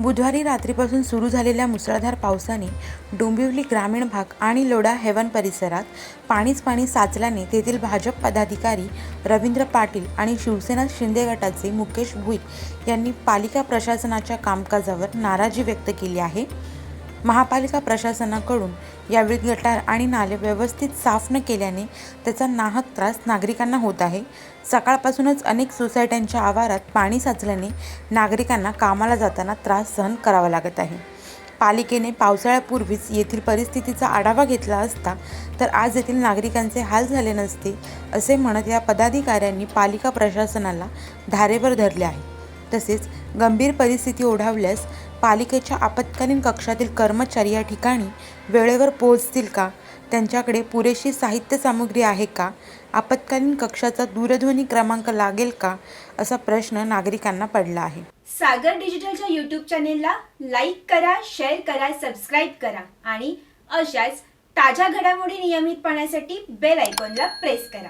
बुधवारी रात्रीपासून सुरू झालेल्या मुसळधार पावसाने डोंबिवली ग्रामीण भाग आणि लोढा हेवन परिसरात पाणीच पाणी साचल्याने तेथील भाजप पदाधिकारी रवींद्र पाटील आणि शिवसेना शिंदे गटाचे मुकेश भुईर यांनी पालिका प्रशासनाच्या कामकाजावर नाराजी व्यक्त केली आहे. महापालिका प्रशासनाकडून यावेळी गटार आणि नाले व्यवस्थित साफ न केल्याने त्याचा नाहक त्रास नागरिकांना होत आहे. सकाळपासूनच अनेक सोसायट्यांच्या आवारात पाणी साचल्याने नागरिकांना कामाला जाताना त्रास सहन करावा लागत आहे. पालिकेने पावसाळ्यापूर्वीच येथील परिस्थितीचा आढावा घेतला असता तर आज येथील नागरिकांचे हाल झाले नसते असे म्हणत या पदाधिकाऱ्यांनी पालिका प्रशासनाला धारेवर धरले आहे. तसेच गंभीर परिस्थिती ओढावल्यास पालिकेच्या आपत्कालीन कक्षातील कर्मचारी या ठिकाणी वेळेवर पोहोचतील का? त्यांच्याकडे पुरेशी साहित्य सामुग्री आहे का? आपत्कालीन कक्षाचा दूरध्वनी क्रमांक लागेल का? असा प्रश्न नागरिकांना पडला आहे. सागर डिजिटलच्या यूट्यूब चॅनेलला लाईक करा शेअर करा सबस्क्राईब करा आणि अशाच ताज्या घडामोडी नियमित पाहण्यासाठी बेल आयकॉनला प्रेस करा.